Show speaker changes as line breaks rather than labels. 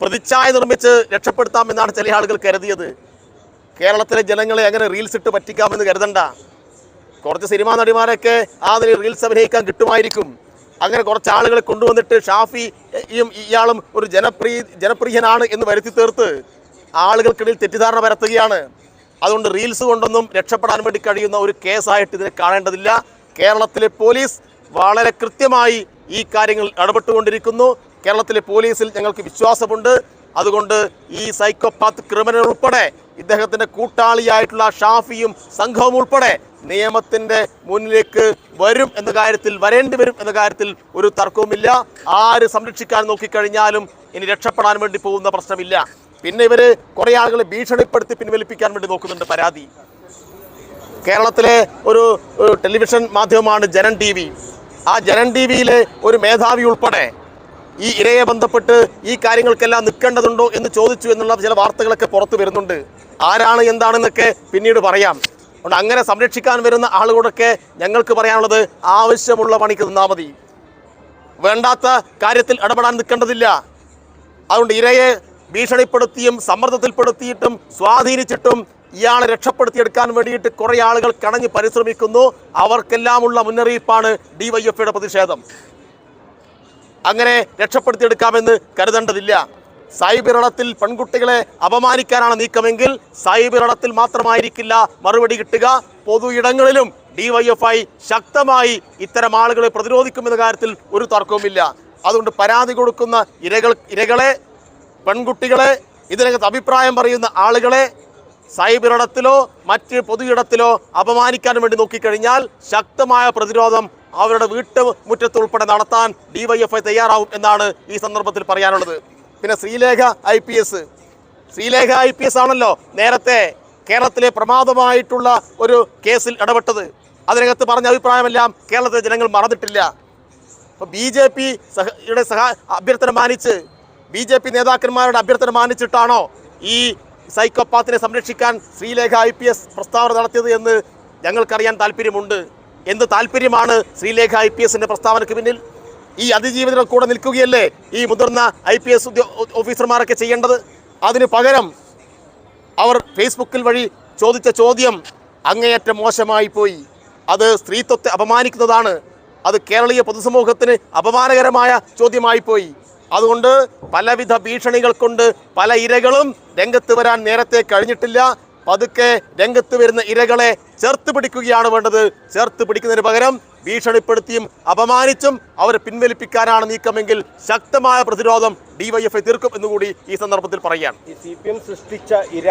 പ്രതിച്ഛായ നിർമ്മിച്ച് രക്ഷപ്പെടുത്താമെന്നാണ് ചില ആളുകൾ കരുതിയത്. കേരളത്തിലെ ജനങ്ങളെ അങ്ങനെ റീൽസ് ഇട്ട് പറ്റിക്കാമെന്ന് കരുതണ്ട. കുറച്ച് സിനിമാ നടിമാരൊക്കെ ആ നിലയിൽ റീൽസ് അഭിനയിക്കാൻ കിട്ടുമായിരിക്കും. അങ്ങനെ കുറച്ച് ആളുകളെ കൊണ്ടുവന്നിട്ട് ഷാഫിയും ഇയാളും ഒരു ജനപ്രിയ ജനപ്രിയനാണ് എന്ന് വരുത്തി തീർത്ത് ആളുകൾക്കിടയിൽ തെറ്റിദ്ധാരണ പരത്തുകയാണ്. അതുകൊണ്ട് റീൽസ് കൊണ്ടൊന്നും രക്ഷപ്പെടാൻ വേണ്ടി കഴിയുന്ന ഒരു കേസായിട്ട് ഇതിനെ കാണേണ്ടതില്ല. കേരളത്തിലെ പോലീസ് വളരെ കൃത്യമായി ഈ കാര്യങ്ങൾ ഇടപെട്ടുകൊണ്ടിരിക്കുന്നു. കേരളത്തിലെ പോലീസിൽ ഞങ്ങൾക്ക് വിശ്വാസമുണ്ട്. അതുകൊണ്ട് ഈ സൈക്കോപാത്ത് ക്രിമിനൽ ഉൾപ്പെടെ ഇദ്ദേഹത്തിന്റെ കൂട്ടാളിയായിട്ടുള്ള ഷാഫിയും സംഘവും ഉൾപ്പെടെ നിയമത്തിന്റെ മുന്നിലേക്ക് വരും എന്ന കാര്യത്തിൽ വരേണ്ടി വരും എന്ന കാര്യത്തിൽ ഒരു തർക്കവുമില്ല. ആര് സംരക്ഷിക്കാൻ നോക്കിക്കഴിഞ്ഞാലും ഇനി രക്ഷപ്പെടാൻ വേണ്ടി പോകുന്ന പ്രശ്നമില്ല. പിന്നെ ഇവർ കുറെ ആളുകളെ ഭീഷണിപ്പെടുത്തി പിൻവലിപ്പിക്കാൻ വേണ്ടി നോക്കുന്നുണ്ട് പരാതി. കേരളത്തിലെ ഒരു ടെലിവിഷൻ മാധ്യമമാണ് ജനൻ ടി ആ ജനൻ ടി വിയിലെ ഒരു മേധാവി ഉൾപ്പെടെ ഈ ഇരയെ ബന്ധപ്പെട്ട് ഈ കാര്യങ്ങൾക്കെല്ലാം നിൽക്കേണ്ടതുണ്ടോ എന്ന് ചോദിച്ചു എന്നുള്ള ചില വാർത്തകളൊക്കെ പുറത്തു വരുന്നുണ്ട്. ആരാണ് എന്താണെന്നൊക്കെ പിന്നീട് പറയാം. അതുകൊണ്ട് അങ്ങനെ സംരക്ഷിക്കാൻ വരുന്ന ആളുകളൊക്കെ ഞങ്ങൾക്ക് പറയാനുള്ളത് ആവശ്യമുള്ള പണിക്ക് നിന്നാൽ മതി. വേണ്ടാത്ത കാര്യത്തിൽ ഇടപെടാൻ നിൽക്കേണ്ടതില്ല. അതുകൊണ്ട് ഇരയെ ഭീഷണിപ്പെടുത്തിയും സമ്മർദ്ദത്തിൽപ്പെടുത്തിയിട്ടും സ്വാധീനിച്ചിട്ടും ഇയാളെ രക്ഷപ്പെടുത്തിയെടുക്കാൻ വേണ്ടിയിട്ട് കുറേ ആളുകൾ കണഞ്ഞ് പരിശ്രമിക്കുന്നു. അവർക്കെല്ലാമുള്ള മുന്നറിയിപ്പാണ് ഡിവൈഎഫ്ഐയുടെ പ്രതിഷേധം. അങ്ങനെ രക്ഷപ്പെടുത്തിയെടുക്കാമെന്ന് കരുതേണ്ടതില്ല. സൈബറിടത്തിൽ പെൺകുട്ടികളെ അപമാനിക്കാനാണ് നീക്കമെങ്കിൽ സൈബറിടത്തിൽ മാത്രമായിരിക്കില്ല മറുപടി കിട്ടുക. പൊതു ഇടങ്ങളിലും ഡിവൈഎഫ്ഐ ശക്തമായി ഇത്തരം ആളുകളെ പ്രതിരോധിക്കുമെന്ന കാര്യത്തിൽ ഒരു തർക്കവുമില്ല. അതുകൊണ്ട് പരാതി കൊടുക്കുന്ന ഇരകൾ ഇരകളെ പെൺകുട്ടികളെ ഇതിനകത്ത് അഭിപ്രായം പറയുന്ന ആളുകളെ സൈബറിടത്തിലോ മറ്റ് പൊതുയിടത്തിലോ അപമാനിക്കാൻ വേണ്ടി നോക്കിക്കഴിഞ്ഞാൽ ശക്തമായ പ്രതിരോധം അവരുടെ വീട്ടു ഉൾപ്പെടെ നടത്താൻ ഡിവൈഎഫ്ഐ തയ്യാറാവും എന്നാണ് ഈ സന്ദർഭത്തിൽ പറയാനുള്ളത്. പിന്നെ Sreelekha I P S Sreelekha I P S ആണല്ലോ നേരത്തെ കേരളത്തിലെ പ്രമാദമായിട്ടുള്ള ഒരു കേസിൽ ഇടപെട്ടത്. അതിനകത്ത് പറഞ്ഞ അഭിപ്രായമെല്ലാം കേരളത്തിലെ ജനങ്ങൾ മറന്നിട്ടില്ല. അപ്പോൾ ബി ജെ പി സഹ അഭ്യർത്ഥന മാനിച്ച് ബി ജെ പി നേതാക്കന്മാരുടെ അഭ്യർത്ഥന മാനിച്ചിട്ടാണോ ഈ സൈക്കോപാത്തിനെ സംരക്ഷിക്കാൻ ശ്രീലേഖ ഐ പി എസ് പ്രസ്താവന നടത്തിയത് എന്ന് ഞങ്ങൾക്കറിയാൻ താല്പര്യമുണ്ട്. എന്ത് താല്പര്യമാണ് ശ്രീലേഖ ഐ പി എസിന്റെ പ്രസ്താവനയ്ക്ക് പിന്നിൽ? ഈ അതിജീവിതരുടെ കൂടെ നിൽക്കുകയല്ലേ ഈ മുതിർന്ന ഐ പി എസ് ഓഫീസർമാരൊക്കെ ചെയ്യേണ്ടത്? അതിന് പകരം അവർ ഫേസ്ബുക്കിൽ വഴി ചോദിച്ച ചോദ്യം അങ്ങേയറ്റം മോശമായി പോയി. അത് സ്ത്രീത്വത്തെ അപമാനിക്കുന്നതാണ്. അത് കേരളീയ പൊതുസമൂഹത്തിന് അപമാനകരമായ ചോദ്യമായി പോയി. അതുകൊണ്ട് പലവിധ ഭീഷണികൾ കൊണ്ട് പല ഇരകളും രംഗത്ത് വരാൻ നേരത്തെ കഴിഞ്ഞിട്ടില്ല. പതുക്കെ രംഗത്ത് വരുന്ന ഇരകളെ ചേർത്ത് പിടിക്കുകയാണ് വേണ്ടത്. ചേർത്ത് പിടിക്കുന്നതിന് പകരം ഭീഷണിപ്പെടുത്തിയും അപമാനിച്ചും അവരെ പിൻവലിപ്പിക്കാനാണ് നീക്കമെങ്കിൽ ശക്തമായ പ്രതിരോധം ഡിവൈഎഫ്ഐ തീർക്കും എന്നുകൂടി ഈ സന്ദർഭത്തിൽ
പറയുകയാണ്. സി പി എം സൃഷ്ടിച്ച ഇര